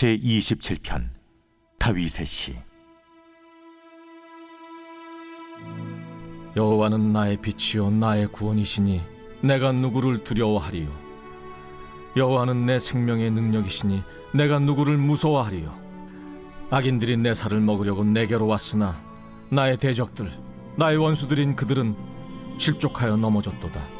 제 27편 다윗의 시. 여호와는 나의 빛이요 나의 구원이시니 내가 누구를 두려워하리요? 여호와는 내 생명의 능력이시니 내가 누구를 무서워하리요? 악인들이 내 살을 먹으려고 내게로 왔으나 나의 대적들 나의 원수들인 그들은 실족하여 넘어졌도다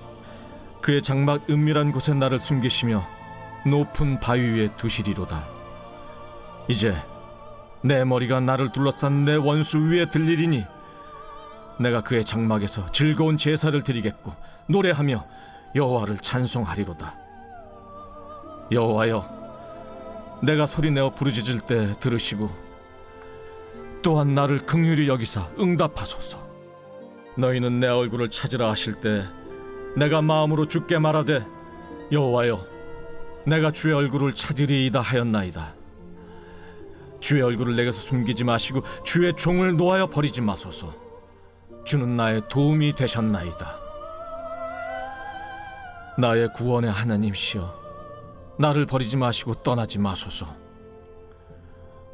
그의 장막 은밀한 곳에 나를 숨기시며 높은 바위 위에 두시리로다 이제 내 머리가 나를 둘러싼 내 원수 위에 들리리니 내가 그의 장막에서 즐거운 제사를 드리겠고 노래하며 여호와를 찬송하리로다. 여호와여, 내가 소리내어 부르짖을 때 들으시고 또한 나를 긍휼히 여기사 응답하소서. 너희는 내 얼굴을 찾으라 하실 때 내가 마음으로 주께 말하되 여호와여, 내가 주의 얼굴을 찾으리이다 하였나이다. 주의 얼굴을 내게서 숨기지 마시고 주의 종을 놓아여 버리지 마소서. 주는 나의 도움이 되셨나이다. 나의 구원의 하나님시여, 나를 버리지 마시고 떠나지 마소서.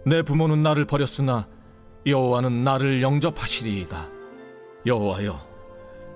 내 부모는 나를 버렸으나 여호와는 나를 영접하시리이다. 여호와여,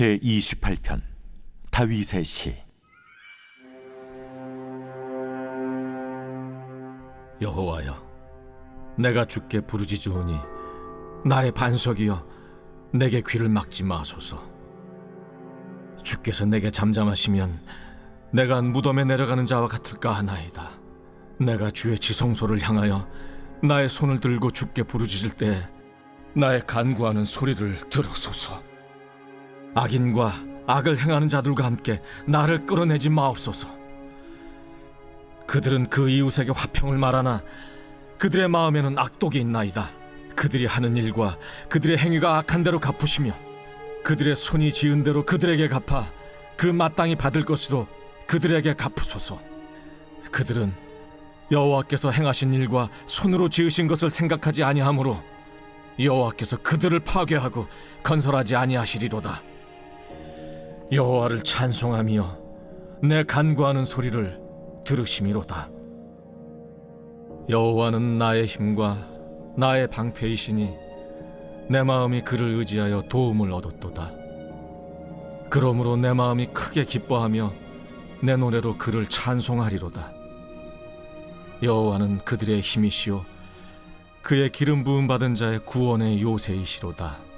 제 28편 다윗의 시 여호와여, 내가 주께 부르짖으오니 나의 반석이여, 내게 귀를 막지 마소서. 주께서 내게 잠잠하시면 내가 무덤에 내려가는 자와 같을까 하나이다. 내가 주의 지성소를 향하여 나의 손을 들고 주께 부르짖을 때 나의 간구하는 소리를 들으소서. 악인과 악을 행하는 자들과 함께 나를 끌어내지 마옵소서. 그들은 그 이웃에게 화평을 말하나 그들의 마음에는 악독이 있나이다. 그들이 하는 일과 그들의 행위가 악한 대로 갚으시며 그들의 손이 지은 대로 그들에게 갚아 그 마땅히 받을 것으로 그들에게 갚으소서. 그들은 여호와께서 행하신 일과 손으로 지으신 것을 생각하지 아니하므로 여호와께서 그들을 파괴하고 건설하지 아니하시리로다. 여호와를 찬송하며 내 간구하는 소리를 들으심이로다. 여호와는 나의 힘과 나의 방패이시니 내 마음이 그를 의지하여 도움을 얻었도다. 그러므로 내 마음이 크게 기뻐하며 내 노래로 그를 찬송하리로다. 여호와는 그들의 힘이시요 그의 기름 부음 받은 자의 구원의 요새이시로다.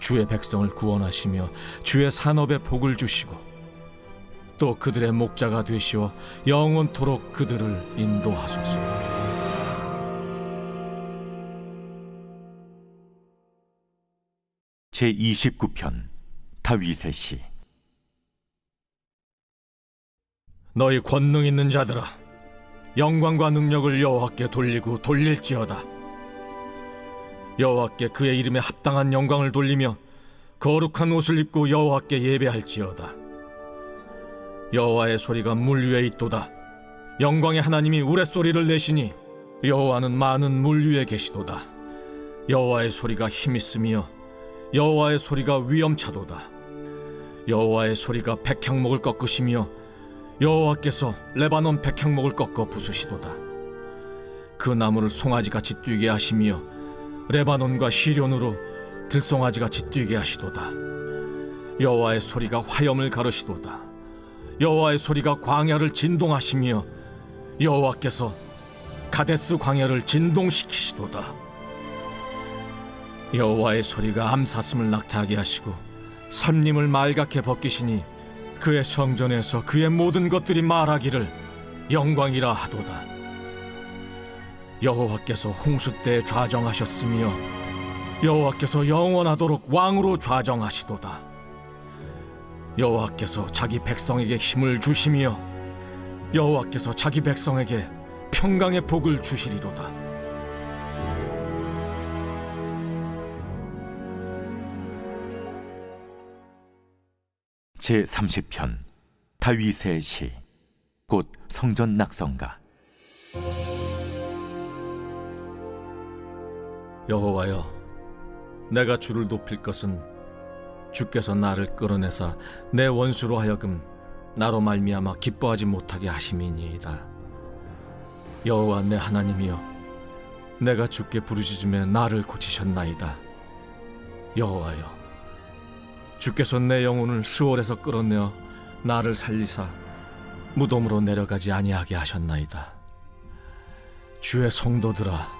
주의 백성을 구원하시며 주의 산업에 복을 주시고 또 그들의 목자가 되시어 영원토록 그들을 인도하소서. 제 29편 다윗의 시 너희 권능 있는 자들아, 영광과 능력을 여호와께 돌리고 돌릴지어다. 여호와께 그의 이름에 합당한 영광을 돌리며 거룩한 옷을 입고 여호와께 예배할지어다. 여호와의 소리가 물 위에 있도다. 영광의 하나님이 우레소리를 내시니 여호와는 많은 물 위에 계시도다. 여호와의 소리가 힘있으며 여호와의 소리가 위엄차도다. 여호와의 소리가 백향목을 꺾으시며 여호와께서 레바논 백향목을 꺾어 부수시도다. 그 나무를 송아지같이 뛰게 하시며 레바논과 시련으로 들송아지 같이 뛰게 하시도다. 여호와의 소리가 화염을 가르시도다. 여호와의 소리가 광야를 진동하시며 여호와께서 가데스 광야를 진동시키시도다. 여호와의 소리가 암사슴을 낙타하게 하시고 삼림을 말갛게 벗기시니 그의 성전에서 그의 모든 것들이 말하기를 영광이라 하도다 여호와께서 홍수 때 좌정하셨으며 여호와께서 영원하도록 왕으로 좌정하시도다. 여호와께서 자기 백성에게 힘을 주시며 여호와께서 자기 백성에게 평강의 복을 주시리로다. 제 30편 다윗의 시 곧 성전 낙성가 여호와여 내가 주를 높일 것은 주께서 나를 끌어내사 내 원수로 하여금 나로 말미암아 기뻐하지 못하게 하심이니이다. 여호와 내 하나님이여 내가 주께 부르짖음에 나를 고치셨나이다. 여호와여 주께서 내 영혼을 수월에서 끌어내어 나를 살리사 무덤으로 내려가지 아니하게 하셨나이다. 주의 성도들아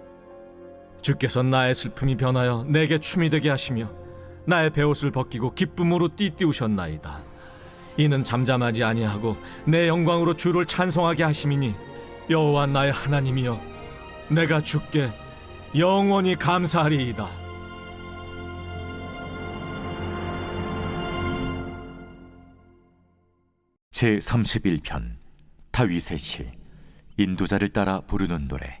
주께서 나의 슬픔이 변하여 내게 춤이 되게 하시며 나의 베옷을 벗기고 기쁨으로 띠띠우셨나이다. 이는 잠잠하지 아니하고 내 영광으로 주를 찬송하게 하심이니 여호와 나의 하나님이여 내가 주께 영원히 감사하리이다. 제 31편 다윗의 시 인도자를 따라 부르는 노래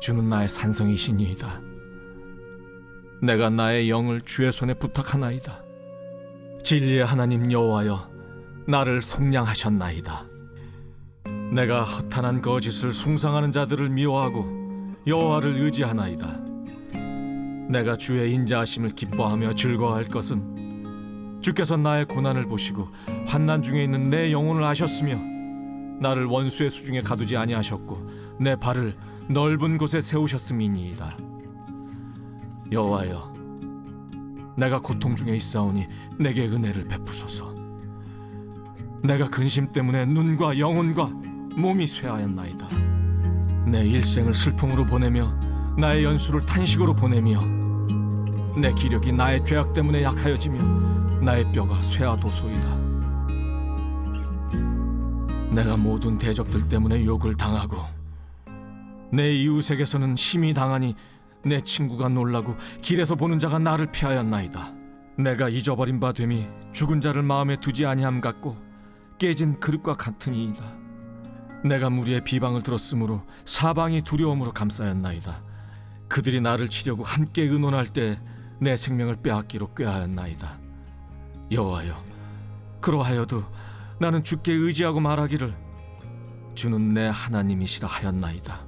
주는 나의 산성이시니이다. 내가 나의 영을 주의 손에 부탁하나이다. 진리의 하나님 여호와여, 나를 속량하셨나이다. 내가 허탄한 거짓을 숭상하는 자들을 미워하고 여호와를 의지하나이다. 내가 주의 인자하심을 기뻐하며 즐거워할 것은 주께서 나의 고난을 보시고 환난 중에 있는 내 영혼을 아셨으며 나를 원수의 수중에 가두지 아니하셨고 내 발을 넓은 곳에 세우셨음이니이다. 여호와여, 내가 고통 중에 있사오니 내게 은혜를 베푸소서. 내가 근심 때문에 눈과 영혼과 몸이 쇠하였나이다. 내 일생을 슬픔으로 보내며 나의 연수를 탄식으로 보내며 내 기력이 나의 죄악 때문에 약하여지며 나의 뼈가 쇠하도소이다. 내가 모든 대적들 때문에 욕을 당하고 내 이웃에게서는 심히 당하니 내 친구가 놀라고 길에서 보는 자가 나를 피하였나이다. 내가 잊어버린 바 됨이 죽은 자를 마음에 두지 아니함 같고 깨진 그릇과 같으니이다. 내가 무리의 비방을 들었으므로 사방이 두려움으로 감싸였나이다. 그들이 나를 치려고 함께 의논할 때 내 생명을 빼앗기로 꾀하였나이다. 여호와여, 그러하여도 나는 주께 의지하고 말하기를 주는 내 하나님이시라 하였나이다.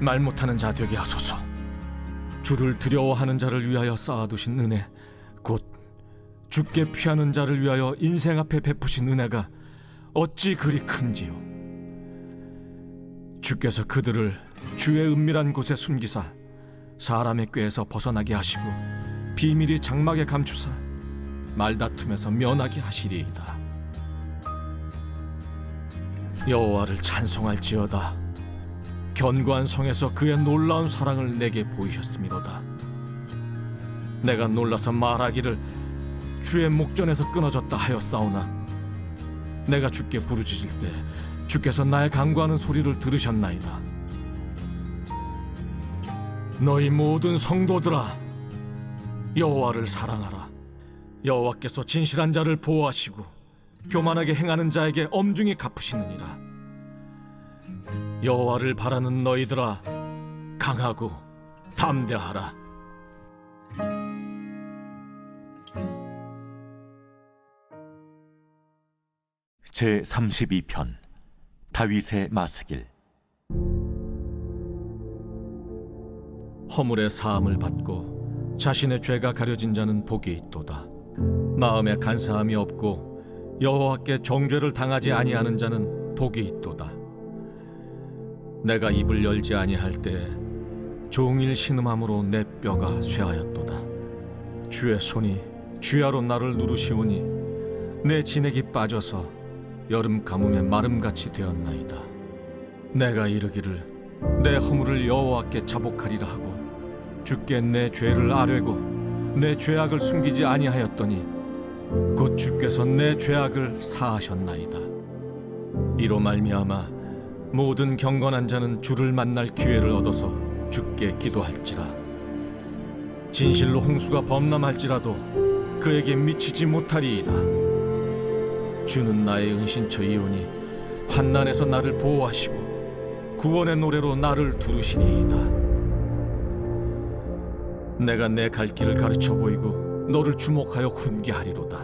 말 못하는 자 되게 하소서. 주를 두려워하는 자를 위하여 쌓아두신 은혜, 곧 주께 피하는 자를 위하여 인생 앞에 베푸신 은혜가 어찌 그리 큰지요. 주께서 그들을 주의 은밀한 곳에 숨기사 사람의 꾀에서 벗어나게 하시고 비밀이 장막에 감추사 말다툼에서 면하게 하시리이다. 여호와를 찬송할지어다. 견고한 성에서 그의 놀라운 사랑을 내게 보이셨음이로다. 내가 놀라서 말하기를 주의 목전에서 끊어졌다 하였사오나 내가 주께 부르짖을 때 주께서 나의 간구하는 소리를 들으셨나이다. 너희 모든 성도들아 여호와를 사랑하라. 여호와께서 진실한 자를 보호하시고 교만하게 행하는 자에게 엄중히 갚으시느니라. 여호와를 바라는 너희들아 강하고 담대하라. 제 32편 다윗의 마스길 허물의 사함을 받고 자신의 죄가 가려진 자는 복이 있도다. 마음에 간사함이 없고 여호와께 정죄를 당하지 아니하는 자는 복이 있도다. 내가 입을 열지 아니할 때 종일 신음함으로 내 뼈가 쇠하였도다. 주의 손이 주야로 나를 누르시오니 내 진액이 빠져서 여름 가뭄에 마름같이 되었나이다. 내가 이르기를 내 허물을 여호와께 자복하리라 하고 주께 내 죄를 아뢰고 내 죄악을 숨기지 아니하였더니 곧 주께서 내 죄악을 사하셨나이다. 이로 말미암아 모든 경건한 자는 주를 만날 기회를 얻어서 주께 기도할지라. 진실로 홍수가 범람할지라도 그에게 미치지 못하리이다. 주는 나의 은신처이오니 환난에서 나를 보호하시고 구원의 노래로 나를 두르시리이다. 내가 내 갈 길을 가르쳐 보이고 너를 주목하여 훈계하리로다.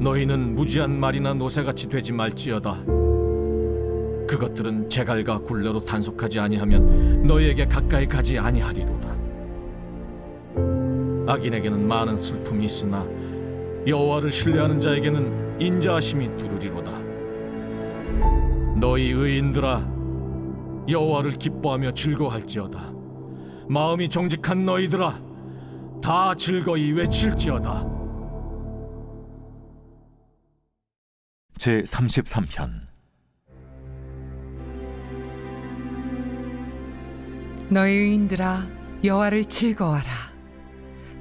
너희는 무지한 말이나 노새같이 되지 말지어다. 그것들은 제갈과 굴레로 단속하지 아니하면 너희에게 가까이 가지 아니하리로다. 악인에게는 많은 슬픔이 있으나 여호와를 신뢰하는 자에게는 인자하심이 두루리로다. 너희 의인들아 여호와를 기뻐하며 즐거워할지어다. 마음이 정직한 너희들아 다 즐거이 외칠지어다. 제 33편 너희 의인들아 여호와를 즐거워하라.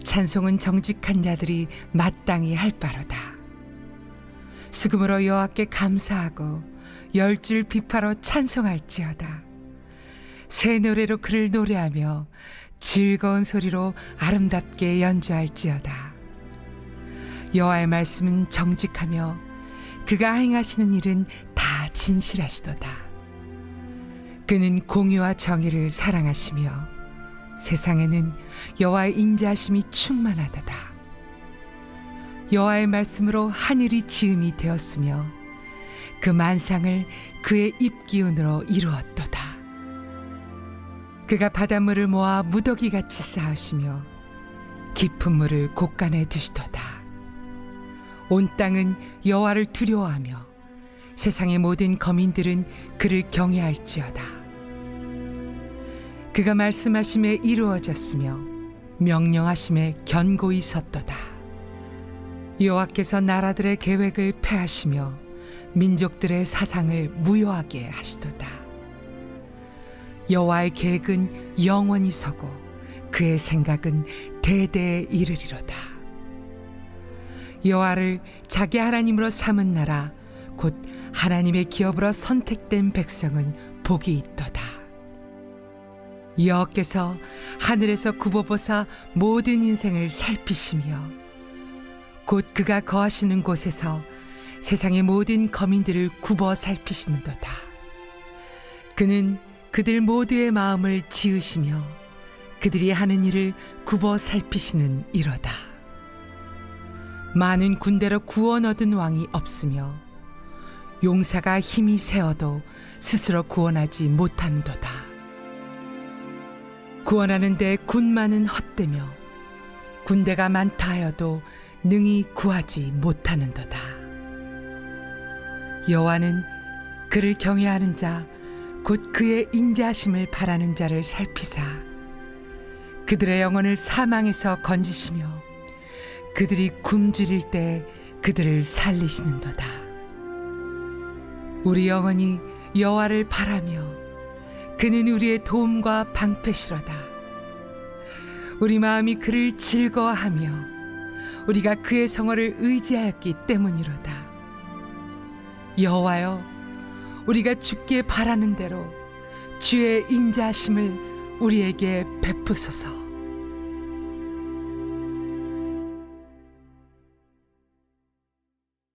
찬송은 정직한 자들이 마땅히 할 바로다. 수금으로 여호와께 감사하고 열줄 비파로 찬송할지어다. 새 노래로 그를 노래하며 즐거운 소리로 아름답게 연주할지어다. 여호와의 말씀은 정직하며 그가 행하시는 일은 다 진실하시도다 그는 공의와 정의를 사랑하시며 세상에는 여호와의 인자하심이 충만하도다. 여호와의 말씀으로 하늘이 지음이 되었으며 그 만상을 그의 입기운으로 이루었도다. 그가 바닷물을 모아 무더기 같이 쌓으시며 깊은 물을 곳간에 두시도다. 온 땅은 여호와를 두려워하며 세상의 모든 거민들은 그를 경외할지어다. 그가 말씀하심에 이루어졌으며 명령하심에 견고히 섰도다. 여호와께서 나라들의 계획을 패하시며 민족들의 사상을 무효하게 하시도다. 여호와의 계획은 영원히 서고 그의 생각은 대대에 이르리로다. 여호와를 자기 하나님으로 삼은 나라 곧 하나님의 기업으로 선택된 백성은 복이 있도다. 여호께서 하늘에서 굽어보사 모든 인생을 살피시며 곧 그가 거하시는 곳에서 세상의 모든 거민들을 굽어 살피시는도다. 그는 그들 모두의 마음을 지으시며 그들이 하는 일을 굽어 살피시는 이로다. 많은 군대로 구원 얻은 왕이 없으며 용사가 힘이 세어도 스스로 구원하지 못함도다. 구원하는데 군마는 헛되며 군대가 많다 하여도 능히 구하지 못하는도다. 여호와는 그를 경외하는 자 곧 그의 인자하심을 바라는 자를 살피사 그들의 영혼을 사망에서 건지시며 그들이 굶주릴 때 그들을 살리시는도다. 우리 영혼이 여호와를 바라며 그는 우리의 도움과 방패시로다. 우리 마음이 그를 즐거워하며 우리가 그의 성어를 의지하였기 때문이로다. 여호와여 우리가 주께 바라는 대로 주의 인자하심을 우리에게 베푸소서.